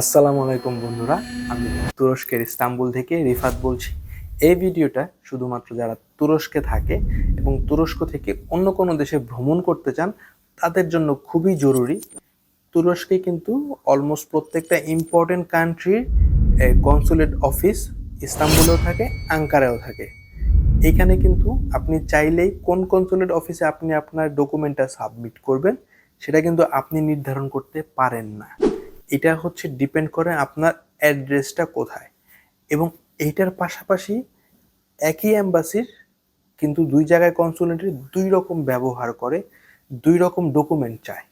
আসসালামু আলাইকুম বন্ধুরা, আমি তুরস্কের ইস্তাম্বুল থেকে রিফাত বলছি। এই ভিডিওটা শুধুমাত্র যারা তুরস্কে থাকে এবং তুরস্ক থেকে অন্য কোনো দেশে ভ্রমণ করতে চান, তাদের জন্য খুবই জরুরি। তুরস্কে কিন্তু অলমোস্ট প্রত্যেকটা ইম্পর্টেন্ট কান্ট্রির কনসুলেট অফিস ইস্তাম্বুলেও থাকে আঙ্কারাও থাকে। এখানে কিন্তু আপনি চাইলেই কোন কনসুলেট অফিসে আপনি আপনার ডকুমেন্টটা সাবমিট করবেন, সেটা কিন্তু আপনি নির্ধারণ করতে পারেন না। এটা হচ্ছে ডিপেন্ড করে আপনার অ্যাড্রেসটা কোথায়। এবং এইটার পাশাপাশি একই অ্যাম্বাসির কিন্তু দুই জায়গায় কনসুলেটের দুই রকম ব্যবহার করে, দুই রকম ডকুমেন্ট চায়।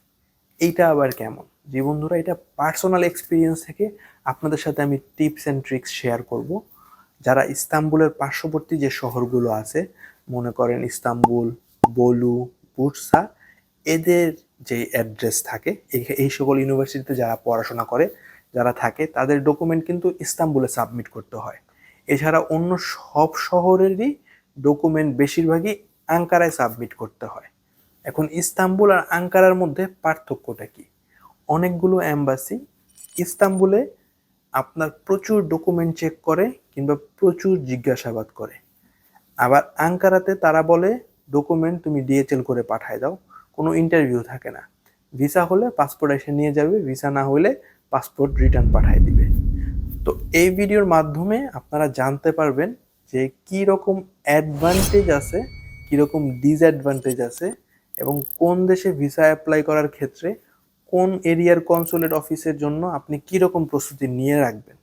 এইটা আবার কেমন? যে বন্ধুরা, এটা পার্সোনাল এক্সপিরিয়েন্স থেকে আপনাদের সাথে আমি টিপস অ্যান্ড ট্রিক্স শেয়ার করব। যারা ইস্তাম্বুলের পার্শ্ববর্তী যে শহরগুলো আছে, মনে করেন ইস্তাম্বুল, বলু, বুরসা, এদের যে অ্যাড্রেস থাকে, এই- সকল ইউনিভার্সিটিতে যারা পড়াশোনা করে, যারা থাকে, তাদের ডকুমেন্ট কিন্তু ইস্তাম্বুলে সাবমিট করতে হয়। এছাড়া অন্য সব শহরেরই ডকুমেন্ট বেশিরভাগই আঙ্কারায় সাবমিট করতে হয়। এখন ইস্তাম্বুল আর আঙ্কারার মধ্যে পার্থক্যটা কি? অনেকগুলো অ্যাম্বাসি ইস্তাম্বুলে আপনার প্রচুর ডকুমেন্ট চেক করে কিংবা প্রচুর জিজ্ঞাসাবাদ করে। আবার আঙ্কারাতে তারা বলে ডকুমেন্ট তুমি ডিএচএল করে পাঠায় দাও। কোনো ইন্টারভিউ থাকে না। ভিসা হলে পাসপোর্ট এসে নিয়ে যাবে ভিসা না হলে পাসপোর্ট রিটার্ন পাঠিয়ে দিবে। তো এই ভিডিওর মাধ্যমে আপনারা জানতে পারবেন যে কী রকম অ্যাডভান্টেজ আছে কী রকম ডিসঅ্যাডভান্টেজ আছে এবং কোন দেশে ভিসা অ্যাপ্লাই করার ক্ষেত্রে কোন এরিয়ার কনসুলেট অফিসের জন্য আপনি কী রকম প্রস্তুতি নিয়ে রাখবেন।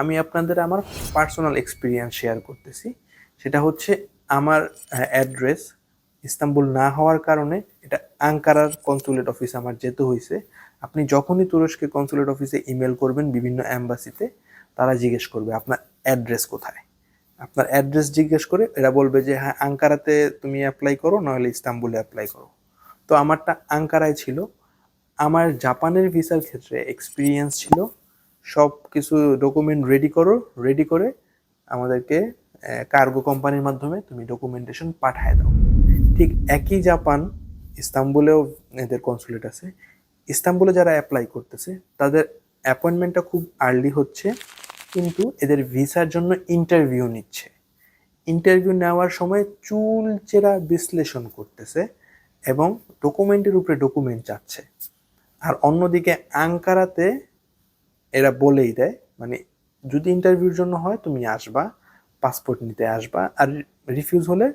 আমি আপনাদের আমার পার্সোনাল এক্সপিরিয়েন্স শেয়ার করতেছি। সেটা হচ্ছে আমার অ্যাড্রেস ইস্তাম্বুল না হওয়ার কারণে এটা আঙ্কারার কনসুলেট অফিস আমার যেতে হয়েছে আপনি যখনই তুরস্কে কনসুলেট অফিসে ইমেল করবেন বিভিন্ন অ্যাম্বাসিতে তারা জিজ্ঞেস করবে, আপনার অ্যাড্রেস কোথায়? আপনার অ্যাড্রেস জিজ্ঞেস করে এরা বলবে যে হ্যাঁ আঙ্কারাতে তুমি অ্যাপ্লাই করো, নাহলে ইস্তাম্বুলে অ্যাপ্লাই করো। তো আমারটা আঙ্কারায় ছিল। আমার জাপানের ভিসার ক্ষেত্রে এক্সপিরিয়েন্স ছিল। সব কিছু ডকুমেন্ট রেডি করো রেডি করে আমাদেরকে কার্গো কোম্পানির মাধ্যমে তুমি ডকুমেন্টেশন পাঠায় দাও। ঠিক একই জাপান, ইস্তাম্বুলেও এদের কনসুলেট আছে। ইস্তাম্বুলে যারা অ্যাপ্লাই করতেছে, তাদের অ্যাপয়েন্টমেন্টটা খুব আর্লি হচ্ছে, কিন্তু এদের ভিসার জন্য ইন্টারভিউ নিচ্ছে। ইন্টারভিউ নেওয়ার সময় চুল চেরা বিশ্লেষণ করতেছে এবং ডকুমেন্টের উপরে ডকুমেন্ট চাচ্ছে। আর অন্যদিকে আঙ্কারাতে এরা বলেই দেয় মানে যদি ইন্টারভিউর জন্য হয় তুমি আসবা পাসপোর্ট নিতে আসবা, আর রিফিউজ হলে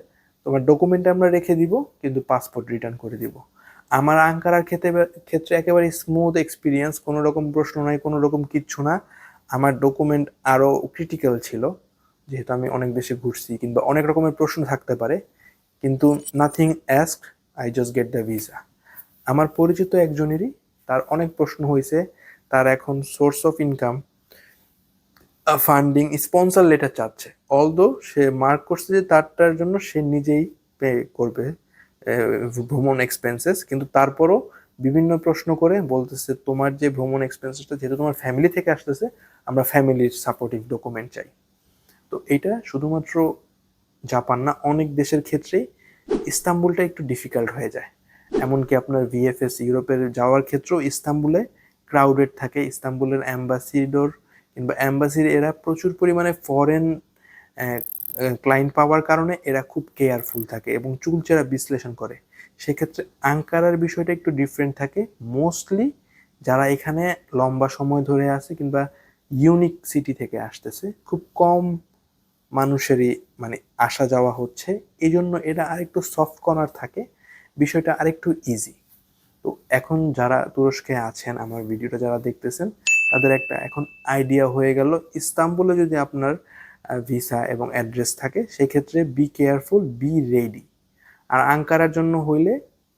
তোমার ডকুমেন্ট আমরা রেখে দিব, কিন্তু পাসপোর্ট রিটার্ন করে দিব। আমার আঙ্কারার ক্ষেত্রে ক্ষেত্রে একেবারে স্মুথ এক্সপিরিয়েন্স কোনো রকম প্রশ্ন নাই, কোনো রকম কিচ্ছু না। আমার ডকুমেন্ট আরও ক্রিটিক্যাল ছিল, যেহেতু আমি অনেক দেশে ঘুরছি, কিংবা অনেক রকমের প্রশ্ন থাকতে পারে, কিন্তু nothing ask I just get the visa আমার পরিচিত একজনেরই তার অনেক প্রশ্ন হয়েছে, তার এখন source of income funding sponsor letter চাচ্ছে। অলদো সে মার্ক করছে যে তারটার জন্য সে নিজেই পে করবে ভ্রমণ এক্সপেন্সেস কিন্তু তারপরও বিভিন্ন প্রশ্ন করে বলতেছে, তোমার যে ভ্রমণ এক্সপেন্সেসটা যেহেতু তোমার ফ্যামিলি থেকে আসতেছে, আমরা ফ্যামিলির সাপোর্টিভ ডকুমেন্ট চাই। তো এটা শুধুমাত্র জাপান না, অনেক দেশের ক্ষেত্রেই ইস্তাম্বুলটা একটু ডিফিকাল্ট হয়ে যায়। এমনকি আপনার ভিএফএস ইউরোপের যাওয়ার ক্ষেত্রেও ইস্তাম্বুলে ক্রাউডেড থাকে। ইস্তাম্বুলের অ্যাম্বাসিডর কিংবা অ্যাম্বাসির এরা প্রচুর পরিমাণে ফরেন ক্লায়েন্ট পাওয়ার কারণে এরা খুব কেয়ারফুল থাকে এবং চুলচেরা বিশ্লেষণ করে। সেক্ষেত্রে আঙ্কারার বিষয়টা একটু ডিফারেন্ট থাকে। মোস্টলি যারা এখানে লম্বা সময় ধরে আছে কিংবা ইউনিক সিটি থেকে আসতেছে, খুব কম মানুষেরই মানে আসা যাওয়া হচ্ছে। এই জন্য এরা আরেকটু সফট কর্নার থাকে। বিষয়টা আরেকটু ইজি তো এখন যারা তুরস্কে আছেন, আমার ভিডিওটা যারা দেখতেছেন তাদের একটা এখন আইডিয়া হয়ে গেল। ইস্তাম্বুলে যদি আপনার ভিসা এবং অ্যাড্রেস থাকে, সেক্ষেত্রে বি কেয়ারফুল বি রেডি আর আঙ্কারার জন্য হইলে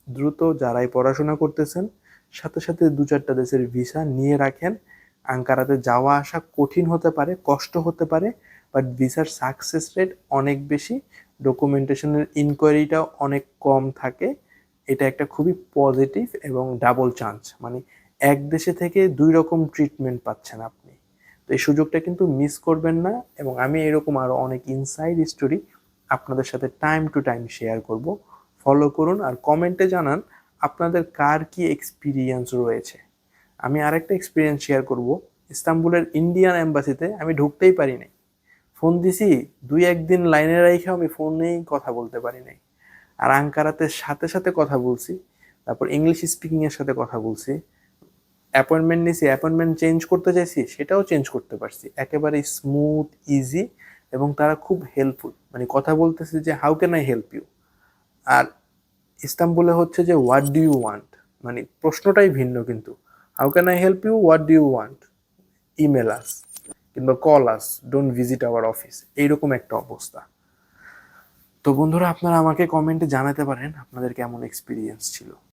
দ্রুত যারাই পড়াশোনা করতেছেন, সাথে সাথে দু চারটা দেশের ভিসা নিয়ে রাখেন। আঙ্কারাতে যাওয়া আসা কঠিন হতে পারে, কষ্ট হতে পারে বাট ভিসার সাকসেস রেট অনেক বেশি। ডকুমেন্টেশনের ইনকোয়ারিটাও অনেক কম থাকে। এটা একটা খুবই পজিটিভ এবং ডাবল চান্স মানে এক দেশে থেকে দুই রকম ট্রিটমেন্ট পাচ্ছেন আপনি। তো এই সুযোগটা কিন্তু মিস করবেন না এবং আমি এরকম আরও অনেক ইনসাইড স্টোরি আপনাদের সাথে টাইম টু টাইম শেয়ার করব। ফলো করুন আর কমেন্টে জানান আপনাদের কার কি এক্সপিরিয়েন্স রয়েছে। আমি আরেকটা এক্সপিরিয়েন্স শেয়ার করব। ইস্তাম্বুলের ইন্ডিয়ান এম্বাসিতে আমি ঢুকতেই পারি নাই। ফোন দিছি, দুই একদিন লাইনে রেখে আমি ফোনেই কথা বলতে পারি নাই। আর আঙ্কারাতে সাথে সাথে কথা বলছি, তারপর ইংলিশ স্পিকিংয়ের সাথে কথা বলছি। অ্যাপয়েন্টমেন্ট নিয়েছি অ্যাপয়েন্টমেন্ট চেঞ্জ করতে চাইছি, সেটাও চেঞ্জ করতে পারছি। একেবারে স্মুথ ইজি এবং তারা খুব হেল্পফুল মানে কথা বলতেছে যে how can I help you আর ইস্তাম্বুলে হচ্ছে যে হোয়াট ডু ইউ ওয়ান্ট মানে প্রশ্নটাই ভিন্ন কিন্তু। How can I help you what do you want email us কিংবা call us don't visit our office এইরকম একটা অবস্থা। তো বন্ধুরা, আপনারা আমাকে কমেন্টে জানাতে পারেন, আপনাদের কেমন এক্সপিরিয়েন্স ছিল।